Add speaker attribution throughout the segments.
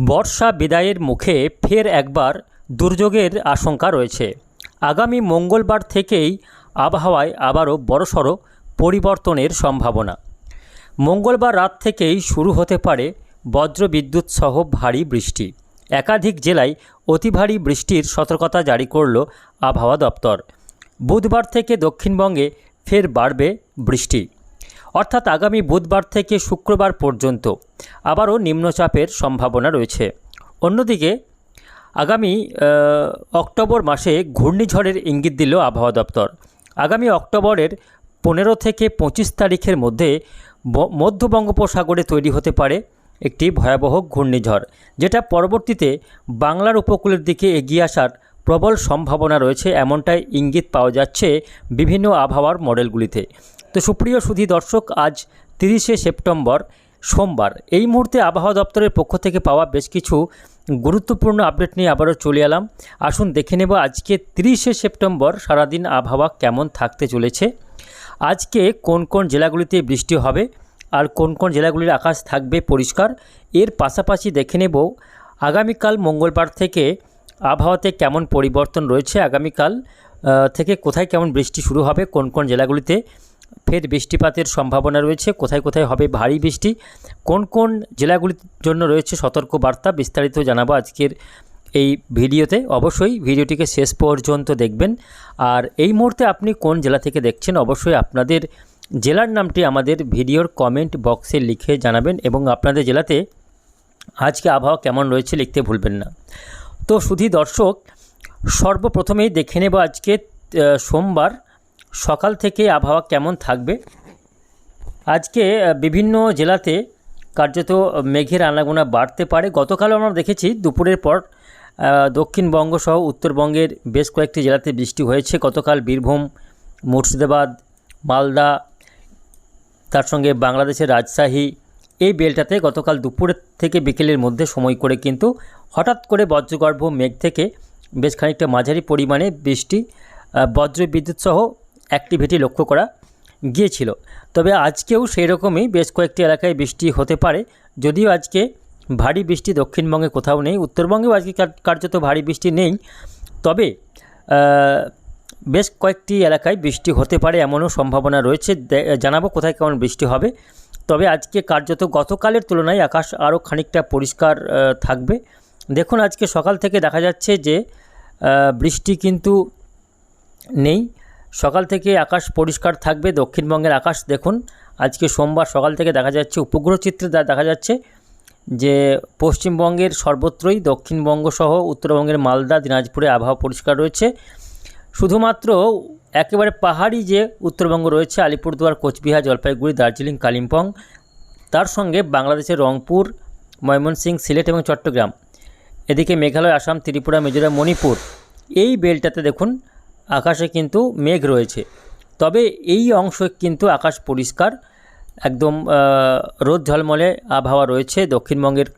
Speaker 1: বর্ষা বিদায়ের মুখে ফের একবার দুর্যোগের আশঙ্কা রয়েছে। আগামী মঙ্গলবার থেকেই আবহাওয়ায় আবারও বড়সড় পরিবর্তনের সম্ভাবনা। মঙ্গলবার রাত থেকেই শুরু হতে পারে বজ্রবিদ্যুৎ সহ ভারী বৃষ্টি। একাধিক জেলায় অতি ভারী বৃষ্টির সতর্কতা জারি করল আবহাওয়া দপ্তর। বুধবার থেকে দক্ষিণবঙ্গে ফের বাড়বে বৃষ্টি। অর্থাৎ আগামী বুধবার থেকে শুক্রবার পর্যন্ত। আবারও নিম্নচাপের সম্ভাবনা রয়েছে। অন্যদিকে, আগামী অক্টোবর মাসে ঘূর্ণিঝড়ের ইঙ্গিত দিল আবহাওয়া দপ্তর। আগামী অক্টোবরের পনেরো থেকে পঁচিশ তারিখের মধ্যে মধ্য বঙ্গোপসাগরে তৈরি হতে পারে একটি ভয়াবহ ঘূর্ণিঝড়, যেটা পরবর্তীতে বাংলার উপকূলের দিকে এগিয়ে আসার প্রবল সম্ভাবনা রয়েছে, এমনটাই ইঙ্গিত পাওয়া যাচ্ছে বিভিন্ন আবহাওয়ার মডেলগুলিতে। তো সুপ্রিয় সুধী দর্শক, আজ তিরিশে সেপ্টেম্বর, সোমবার। এই মুহূর্তে আবহাওয়া দপ্তরের পক্ষ থেকে পাওয়া বেশ কিছু গুরুত্বপূর্ণ আপডেট নিয়ে আবারও চলে এলাম। আসুন দেখে নেব আজকে তিরিশে সেপ্টেম্বর সারাদিন আবহাওয়া কেমন থাকতে চলেছে। আজকে কোন কোন জেলাগুলিতে বৃষ্টি হবে আর কোন কোন জেলাগুলির আকাশ থাকবে পরিষ্কার, এর পাশাপাশি দেখে নেব আগামীকাল মঙ্গলবার থেকে আবহাওয়াতে কেমন পরিবর্তন রয়েছে, আগামীকাল থেকে কোথায় কেমন বৃষ্টি শুরু হবে, কোন কোন জেলাগুলিতে ফের বৃষ্টিপাতের সম্ভাবনা রয়েছে। কোথায় কোথায় হবে ভারী বৃষ্টি? কোন কোন জেলাগুলির জন্য রয়েছে সতর্ক বার্তা বিস্তারিত জানাব আজকের এই ভিডিওতে। অবশ্যই ভিডিওটিকে শেষ পর্যন্ত দেখবেন। আর এই মুহূর্তে আপনি কোন জেলা থেকে দেখছেন, অবশ্যই আপনাদের জেলার নামটি আমাদের ভিডিওর কমেন্ট বক্সে লিখে জানাবেন এবং আপনাদের জেলাতে আজকে আবহাওয়া কেমন রয়েছে লিখতে ভুলবেন না। তো শুধু দর্শক, সর্বপ্রথমেই দেখে নেব আজকে সোমবার সকাল থেকে আবহাওয়া কেমন থাকবে? আজকে বিভিন্ন জেলাতে কার্যত মেঘের আনাগোনা বাড়তে পারে। গতকালও আমরা দেখেছি দুপুরের পর দক্ষিণবঙ্গ সহ উত্তরবঙ্গের বেশ কয়েকটি জেলাতে বৃষ্টি হয়েছে। গতকাল বীরভূম মুর্শিদাবাদ মালদা তার সঙ্গে বাংলাদেশের রাজশাহী এই বেলটাতে গতকাল দুপুরের থেকে বিকেলের মধ্যে সময় করে কিন্তু হঠাৎ করে বজ্রগর্ভ মেঘ থেকে বেশ খানিকটা মাঝারি পরিমাণে বৃষ্টি আহ, বজ্র বিদ্যুৎ সহ অ্যাক্টিভিটি লক্ষ্য করা গিয়েছিল। তবে আজকেও সেই রকমই বেশ কয়েকটি এলাকায় বৃষ্টি হতে পারে। যদিও আজকে ভারী বৃষ্টি দক্ষিণবঙ্গে কোথাও নেই, উত্তরবঙ্গেও আজকে কার্যত ভারী বৃষ্টি নেই। তবে বেশ কয়েকটি এলাকায় বৃষ্টি হতে পারে এমনও সম্ভাবনা রয়েছে। জানাব কোথায় কেমন বৃষ্টি হবে। তবে আজকে কার্যত গতকালের তুলনায় আকাশ আরও খানিকটা পরিষ্কার থাকবে। দেখুন, আজকে সকাল থেকে দেখা যাচ্ছে যে বৃষ্টি কিন্তু নেই। সকাল থেকে আকাশ পরিষ্কার থাকবে, দক্ষিণবঙ্গের আকাশ দেখুন। আজকে সোমবার সকাল থেকে দেখা যাচ্ছে উপগ্রহ চিত্রে দেখা যাচ্ছে যে পশ্চিমবঙ্গের সর্বত্রই দক্ষিণবঙ্গ সহ উত্তরবঙ্গের মালদা, দিনাজপুরে আবহাওয়া পরিষ্কার রয়েছে। শুধুমাত্র একেবারে পাহাড়ি যে উত্তরবঙ্গ রয়েছে, আলিপুরদুয়ার, কোচবিহার, জলপাইগুড়ি, দার্জিলিং, কালিম্পং, তার সঙ্গে বাংলাদেশের রংপুর, ময়মনসিংহ, সিলেট এবং চট্টগ্রাম। এদিকে মেঘালয়, আসাম, ত্রিপুরা, মিজোরাম, মণিপুর। এই বেলটাতে দেখুন আকাশে কিন্তু মেঘ রয়েছে। তবে এই অংশ কিন্তু আকাশ পরিষ্কার, একদম রোদ ঝলমলে, আবহাওয়া রয়েছে। দক্ষিণবঙ্গের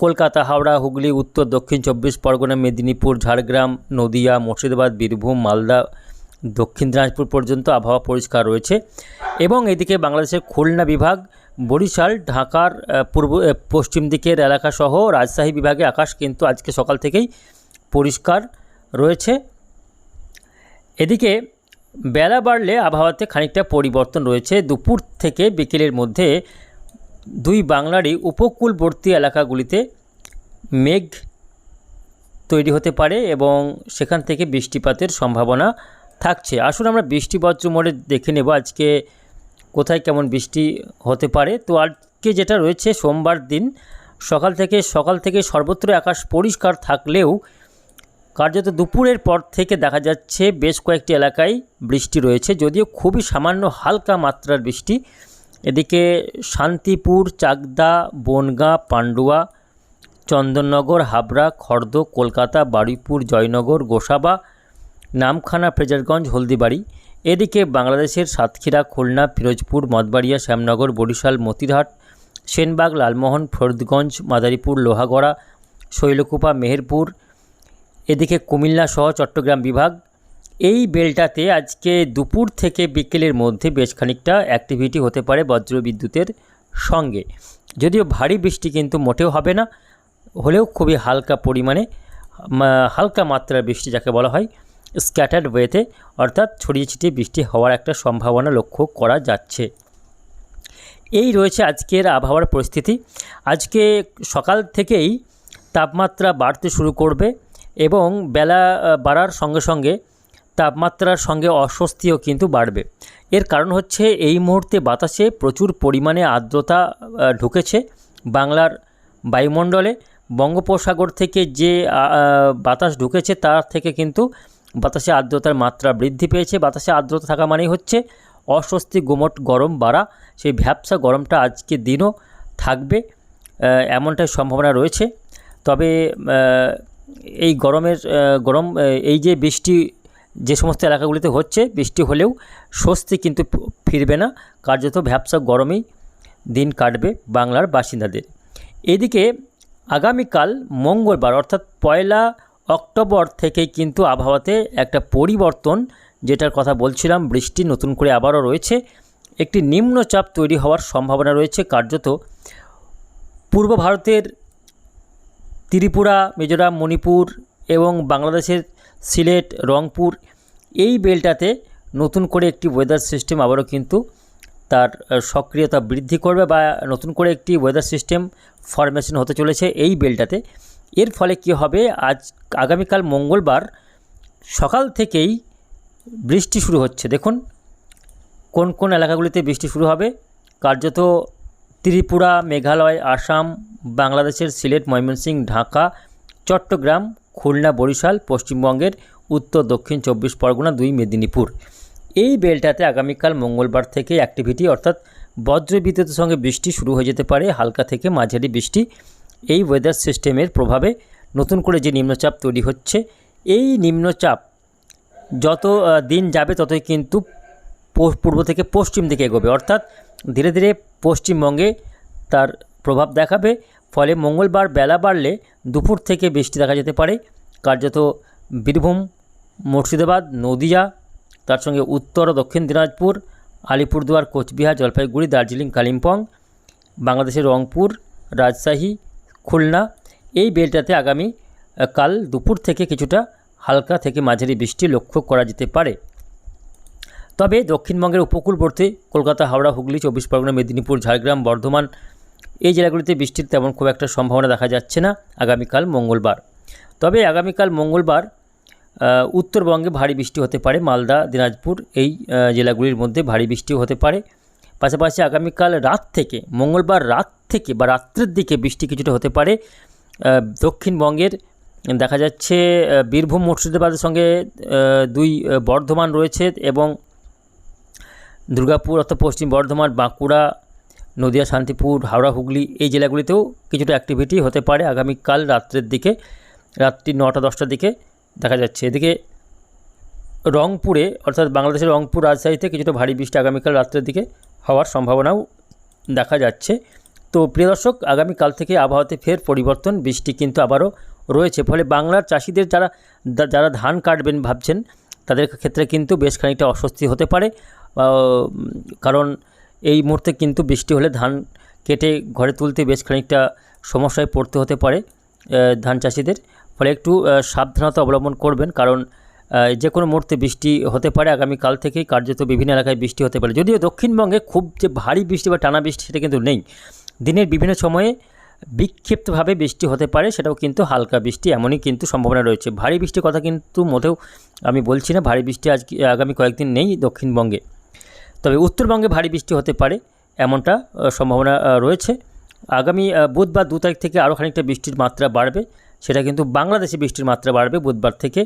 Speaker 1: কলকাতা, হাওড়া, হুগলি, উত্তর, দক্ষিণ চব্বিশ পরগনা, মেদিনীপুর, ঝাড়গ্রাম, নদিয়া, মুর্শিদাবাদ, বীরভূম, মালদা, দক্ষিণ দিনাজপুর পর্যন্ত আবহাওয়া পরিষ্কার রয়েছে। এবং এদিকে বাংলাদেশের খুলনা বিভাগ, বরিশাল, ঢাকার পূর্ব পশ্চিম দিকের এলাকাসহ রাজশাহী বিভাগে আকাশ কিন্তু আজকে সকাল থেকেই পরিষ্কার রয়েছে। এদিকে বেলা বাড়লে আবহাওয়াতে খানিকটা পরিবর্তন রয়েছে। দুপুর থেকে বিকেলের মধ্যে দুই বাংলারই উপকূলবর্তী এলাকাগুলিতে মেঘ তৈরি হতে পারে এবং সেখান থেকে বৃষ্টিপাতের সম্ভাবনা থাকছে। আসুন আমরা বৃষ্টি মোড়ে দেখে নেব আজকে কোথায় কেমন বৃষ্টি হতে পারে। তো আজকে যেটা রয়েছে, সোমবার দিন সকাল থেকে সকাল থেকে সর্বত্র আকাশ পরিষ্কার থাকলেও কার্যত দুপুরের পর থেকে দেখা যাচ্ছে বেশ কয়েকটি এলাকায় বৃষ্টি রয়েছে, যদিও খুবই সামান্য হালকা মাত্রার বৃষ্টি। এদিকে শান্তিপুর, চাকদা, বনগাঁ, পান্ডুয়া, চন্দননগর, হাবড়া, খর্দ, কলকাতা, বারুইপুর, জয়নগর, গোসাবা, নামখানা ফ্রেজারগঞ্জ হলদিবাড়ি। এদিকে বাংলাদেশের সাতক্ষীরা, খুলনা, ফিরোজপুর মঠবাড়িয়া শ্যামনগর, বরিশাল, মতিরহাট, সেনবাগ, লালমোহন, ফরিদগঞ্জ, মাদারীপুর, লোহাগড়া, শৈলকুপা, মেহেরপুর এদিকে কুমিল্লা সহ চট্টগ্রাম বিভাগ, এই বেলটাতে আজকে দুপুর থেকে বিকেলের মধ্যে বেশ খানিকটা অ্যাক্টিভিটি হতে পারে বজ্রবিদ্যুতের সঙ্গে। যদিও ভারী বৃষ্টি কিন্তু মোটেও হবে না, হলেও খুবই হালকা পরিমাণে হালকা মাত্রার বৃষ্টি যাকে বলা হয় স্ক্যাটার্ড ওয়েতে অর্থাৎ ছড়িয়ে ছিটিয়ে বৃষ্টি হওয়ার একটা সম্ভাবনা লক্ষ্য করা যাচ্ছে। এই রয়েছে আজকের আবহাওয়ার পরিস্থিতি। আজকে সকাল থেকেই তাপমাত্রা বাড়তে শুরু করবে এবং বেলা বাড়ার সঙ্গে সঙ্গে তাপমাত্রার সঙ্গে অস্বস্তিও কিন্তু বাড়বে। এর কারণ হচ্ছে এই মুহূর্তে বাতাসে প্রচুর পরিমাণে আর্দ্রতা ঢুকেছে বাংলার বায়ুমণ্ডলে। বঙ্গোপসাগর থেকে যে বাতাস ঢুকেছে তার থেকে কিন্তু বাতাসে আর্দ্রতার মাত্রা বৃদ্ধি পেয়েছে। বাতাসে আর্দ্রতা থাকা মানেই হচ্ছে অস্বস্তি, গুমট, গরম, বাড়া। সেই ভ্যাবসা গরমটা আজকে দিনও থাকবে এমনটাই সম্ভাবনা রয়েছে। তবে এই গরমের গরম এই যে বৃষ্টি, যে সমস্ত এলাকাগুলিতে হচ্ছে, বৃষ্টি হলেও স্বস্তি কিন্তু ফিরবে না। কার্যত ভ্যাবসা গরমেই দিন কাটবে বাংলার বাসিন্দাদের। এদিকে আগামীকাল মঙ্গলবার, অর্থাৎ পয়লা অক্টোবর থেকে কিন্তু আবহাওয়াতে একটা পরিবর্তন, যেটার কথা বলছিলাম, বৃষ্টি নতুন করে আবারও রয়েছে। একটি নিম্নচাপ তৈরি হওয়ার সম্ভাবনা রয়েছে। কার্যত পূর্ব ভারতের ত্রিপুরা, মিজোরাম, মণিপুর এবং বাংলাদেশের সিলেট, রংপুর এই বেলটাতে নতুন করে একটি ওয়েদার সিস্টেম আবারও কিন্তু তার সক্রিয়তা বৃদ্ধি করবে বা নতুন করে একটি ওয়েদার সিস্টেম ফরমেশন হতে চলেছে এই বেলটাতে। এর ফলে কি হবে? আজ, আগামীকাল মঙ্গলবার সকাল থেকেই বৃষ্টি শুরু হচ্ছে। দেখুন, কোন কোন এলাকাগুলিতে বৃষ্টি শুরু হবে? কার্যত ত্রিপুরা, মেঘালয়, আসাম, বাংলাদেশের সিলেট, ময়মনসিংহ, ঢাকা, চট্টগ্রাম, খুলনা, বরিশাল, পশ্চিমবঙ্গের উত্তর, দক্ষিণ চব্বিশ পরগনা, দুই মেদিনীপুর। এই বেলটাতে আগামীকাল মঙ্গলবার থেকে অ্যাক্টিভিটি অর্থাৎ বজ্র বিদ্যুতের সঙ্গে বৃষ্টি শুরু হয়ে যেতে পারে, হালকা থেকে মাঝারি বৃষ্টি। এই ওয়েদার সিস্টেমের প্রভাবে নতুন করে যে নিম্নচাপ তৈরি হচ্ছে, এই নিম্নচাপ যত দিন যাবে ততই কিন্তু পূর্ব থেকে পশ্চিম দিকে এগোবে। অর্থাৎ ধীরে ধীরে পশ্চিমবঙ্গে তার প্রভাব দেখাবে। ফলে মঙ্গলবার বেলা বাড়লে দুপুর থেকে বৃষ্টি দেখা যেতে পারে। কার্যত বীরভূম, মুর্শিদাবাদ, নদিয়া, তার সঙ্গে উত্তর ও দক্ষিণ দিনাজপুর, আলিপুরদুয়ার, কোচবিহার, জলপাইগুড়ি, দার্জিলিং, কালিম্পং, বাংলাদেশের রংপুর, রাজশাহী, খুলনা এই বেলটাতে আগামী কাল দুপুর থেকে কিছুটা হালকা থেকে মাঝারি বৃষ্টি লক্ষ্য করা যেতে পারে। তবে দক্ষিণবঙ্গের উপকূলবর্তী কলকাতা, হাওড়া, হুগলি, চব্বিশ পরগনা, মেদিনীপুর, ঝাড়গ্রাম, বর্ধমান এই জেলাগুলিতে বৃষ্টির তেমন খুব একটা সম্ভাবনা দেখা যাচ্ছে না আগামীকাল মঙ্গলবার। তবে আগামীকাল মঙ্গলবার উত্তরবঙ্গে ভারী বৃষ্টি হতে পারে। মালদা, দিনাজপুর এই জেলাগুলির মধ্যে ভারী বৃষ্টি হতে পারে। পাশাপাশি আগামীকাল রাত থেকে, মঙ্গলবার রাত থেকে বা রাত্রের দিকে বৃষ্টি কিছুটা হতে পারে। দক্ষিণবঙ্গের দেখা যাচ্ছে বীরভূম, মুর্শিদাবাদের সঙ্গে দুই বর্ধমান রয়েছে এবং দুর্গাপুর অর্থাৎ পশ্চিম বর্ধমান, বাঁকুড়া, নদিয়া, শান্তিপুর, হাওড়া, হুগলি এই জেলাগুলিতেও কিছুটা অ্যাক্টিভিটি হতে পারে আগামীকাল রাত্রের দিকে। রাত্রি নটা, দশটার দিকে দেখা যাচ্ছে। এদিকে রংপুরে অর্থাৎ বাংলাদেশের রংপুর রাজশাহীতে কিছুটা ভারী বৃষ্টি আগামীকাল রাত্রের দিকে হওয়ার সম্ভাবনাও দেখা যাচ্ছে। তো প্রিয় দর্শক, আগামীকাল থেকে আবহাওয়াতে ফের পরিবর্তন, বৃষ্টি কিন্তু আবারও রয়েছে। ফলে বাংলার চাষিদের যারা যারা ধান কাটবেন ভাবছেন তাদের ক্ষেত্রে কিন্তু বেশ খানিকটা অস্বস্তি হতে পারে। কারণ এই মুহূর্তে কিন্তু বৃষ্টি হলে ধান কেটে ঘরে তুলতে বেশ খানিকটা সমস্যায় পড়তে হতে পারে ধান চাষিদের। ফলে একটু সাবধানতা অবলম্বন করবেন, কারণ যে কোনো মুহূর্তে বৃষ্টি হতে পারে। আগামীকাল থেকেই কার্যত বিভিন্ন এলাকায় বৃষ্টি হতে পারে। যদিও দক্ষিণবঙ্গে খুব যে ভারী বৃষ্টি বা টানা বৃষ্টি সেটা কিন্তু নেই। দিনের বিভিন্ন সময়ে বিক্ষিপ্তভাবে বৃষ্টি হতে পারে, সেটাও কিন্তু হালকা বৃষ্টি, এমনই কিন্তু সম্ভাবনা রয়েছে। ভারী বৃষ্টির কথা কিন্তু মোটেও আমি বলছি না, ভারী বৃষ্টি আজ আগামী কয়েকদিন নেই দক্ষিণবঙ্গে। তবে উত্তরবঙ্গে ভারী বৃষ্টি হতে পারে, এমনটা সম্ভাবনা রয়েছে। আগামী বুধবার দু তারিখ থেকে আরও খানিকটা বৃষ্টির মাত্রা বাড়বে, সেটা কিন্তু বাংলাদেশে বৃষ্টির মাত্রা বাড়বে। বুধবার থেকে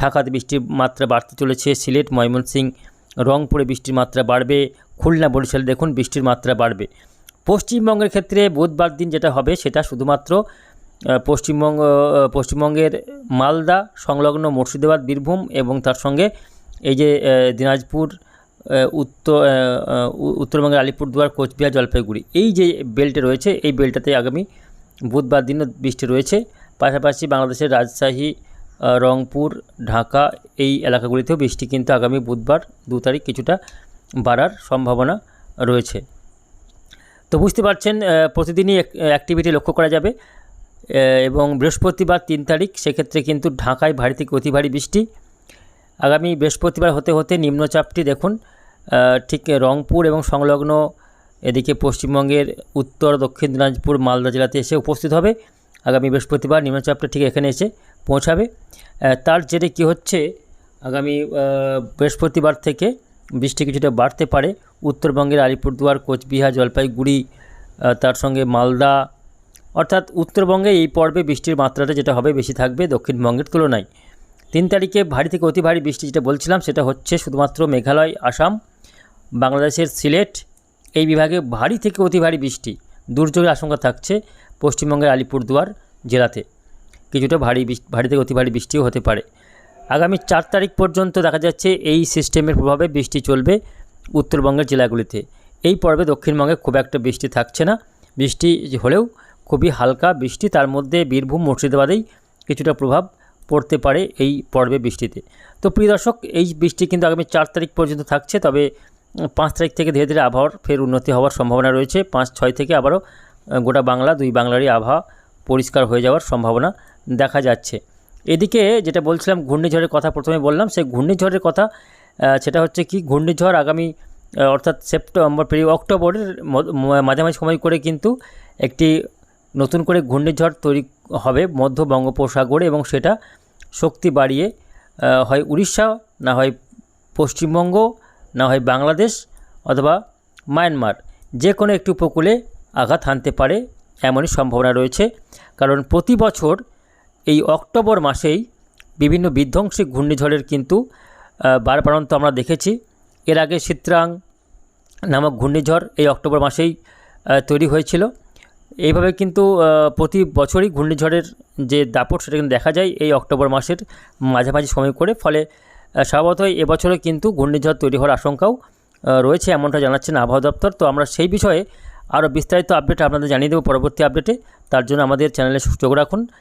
Speaker 1: ঢাকাতে বৃষ্টির মাত্রা বাড়তে চলেছে, সিলেট, ময়মনসিংহ, রংপুরে বৃষ্টির মাত্রা বাড়বে, খুলনা, বরিশাল দেখুন বৃষ্টির মাত্রা বাড়বে। পশ্চিমবঙ্গের ক্ষেত্রে বুধবার দিন যেটা হবে সেটা শুধুমাত্র পশ্চিমবঙ্গ পশ্চিমবঙ্গের মালদা, সংলগ্ন মুর্শিদাবাদ, বীরভূম এবং তার সঙ্গে এই যে দিনাজপুর উত্তর উত্তরবঙ্গের আলিপুরদুয়ার, কোচবিহার, জলপাইগুড়ি এই যে বেল্টে রয়েছে, এই বেল্টটাতে আগামী বুধবার দিনও বৃষ্টি রয়েছে। পাশাপাশি বাংলাদেশের রাজশাহী রংপুর, ঢাকা এই এলাকাগুলিতেও বৃষ্টি কিন্তু আগামী বুধবার দু তারিখ কিছুটা বাড়ার সম্ভাবনা রয়েছে। তো বুঝতে পারছেন প্রতিদিনই অ্যাক্টিভিটি লক্ষ্য করা যাবে। এবং বৃহস্পতিবার তিন তারিখ, সেক্ষেত্রে কিন্তু ঢাকায় ভারী থেকে অতি ভারী বৃষ্টি। আগামী বৃহস্পতিবার হতে হতে নিম্নচাপটি দেখুন ঠিক রংপুর এবং সংলগ্ন এদিকে পশ্চিমবঙ্গের উত্তর, দক্ষিণ দিনাজপুর, মালদা জেলাতে এসে উপস্থিত হবে। আগামী বৃহস্পতিবার নিম্নচাপটা ঠিক এখানে এসে পৌঁছাবে। তার জেরে কী হচ্ছে, আগামী বৃহস্পতিবার থেকে বৃষ্টি কিছুটা বাড়তে পারে। উত্তরবঙ্গের আলিপুরদুয়ার, কোচবিহার, জলপাইগুড়ি তার সঙ্গে মালদা, অর্থাৎ উত্তরবঙ্গে এই পর্বে বৃষ্টির মাত্রাটা যেটা হবে বেশি থাকবে দক্ষিণবঙ্গের তুলনায়। তিন তারিখে ভারী থেকে অতি ভারী বৃষ্টি যেটা বলছিলাম সেটা হচ্ছে শুধুমাত্র মেঘালয়, আসাম, বাংলাদেশের সিলেট, এই বিভাগে ভারী থেকে অতি ভারী বৃষ্টি, দুর্যোগের আশঙ্কা থাকছে পশ্চিমবঙ্গের আলিপুরদুয়ার জেলাতে। কিছুটা ভারী ভারী থেকে অতি ভারী বৃষ্টিও হতে পারে। আগামী চার তারিখ পর্যন্ত দেখা যাচ্ছে এই সিস্টেমের প্রভাবে বৃষ্টি চলবে উত্তরবঙ্গের জেলাগুলিতে। এই পর্বে দক্ষিণবঙ্গে খুব একটা বৃষ্টি থাকছে না। বৃষ্টি হলেও খুবই হালকা বৃষ্টি, তার মধ্যে বীরভূম, মুর্শিদাবাদেই কিছুটা প্রভাব পড়তে পারে এই পর্বে বৃষ্টিতে। তো প্রিয় দর্শক, এই বৃষ্টি কিন্তু আগামী চার তারিখ পর্যন্ত থাকছে, তবে পাঁচ তারিখ থেকে ধীরে ধীরে আবহাওয়ার ফের উন্নতি হওয়ার সম্ভাবনা রয়েছে। পাঁচ, ছয় থেকে আবারও গোটা বাংলা, দুই বাংলারই আবহাওয়া পরিষ্কার হয়ে যাওয়ার সম্ভাবনা দেখা যাচ্ছে। এদিকে যেটা বলছিলাম, ঘূর্ণিঝড়ের কথা প্রথমে বললাম, সেই ঘূর্ণিঝড়ের কথা সেটা হচ্ছে কি, ঘূর্ণিঝড় আগামী অর্থাৎ সেপ্টেম্বর, পেরিয়ে অক্টোবরের মাঝামাঝি সময় করে কিন্তু একটি নতুন করে ঘূর্ণিঝড় তৈরি হবে মধ্য বঙ্গোপসাগরে এবং সেটা শক্তি বাড়িয়ে হয় উড়িষ্যা, না হয় পশ্চিমবঙ্গ, না হয় বাংলাদেশ অথবা মায়ানমার। যে কোনো একটি উপকূলে আঘাত হানতে পারে, এমনই সম্ভাবনা রয়েছে। কারণ প্রতি বছর এই অক্টোবর মাসেই বিভিন্ন বিধ্বংসী ঘূর্ণিঝড়ের কিন্তু বারবারন্ত আমরা দেখেছি। এর আগে চিত্রাং নামক ঘূর্ণিঝড় এই অক্টোবর মাসেই তৈরি হয়েছিল। এইভাবে কিন্তু প্রতি বছরই ঘূর্ণিঝড়ের যে দাপট সেটা কিন্তু দেখা যায় এই অক্টোবর মাসের মাঝামাঝি সময় করে। ফলে স্বভাবতই এবছরে কিন্তু ঘূর্ণিঝড় তৈরি হওয়ার আশঙ্কাও রয়েছে এমনটা জানাচ্ছেন আবহাওয়া দপ্তর। তো আমরা সেই বিষয়ে আরও বিস্তারিত আপডেট আপনাদের জানিয়ে দেবো পরবর্তী আপডেটে। তার জন্য আমাদের চ্যানেলে সুযোগ রাখুন।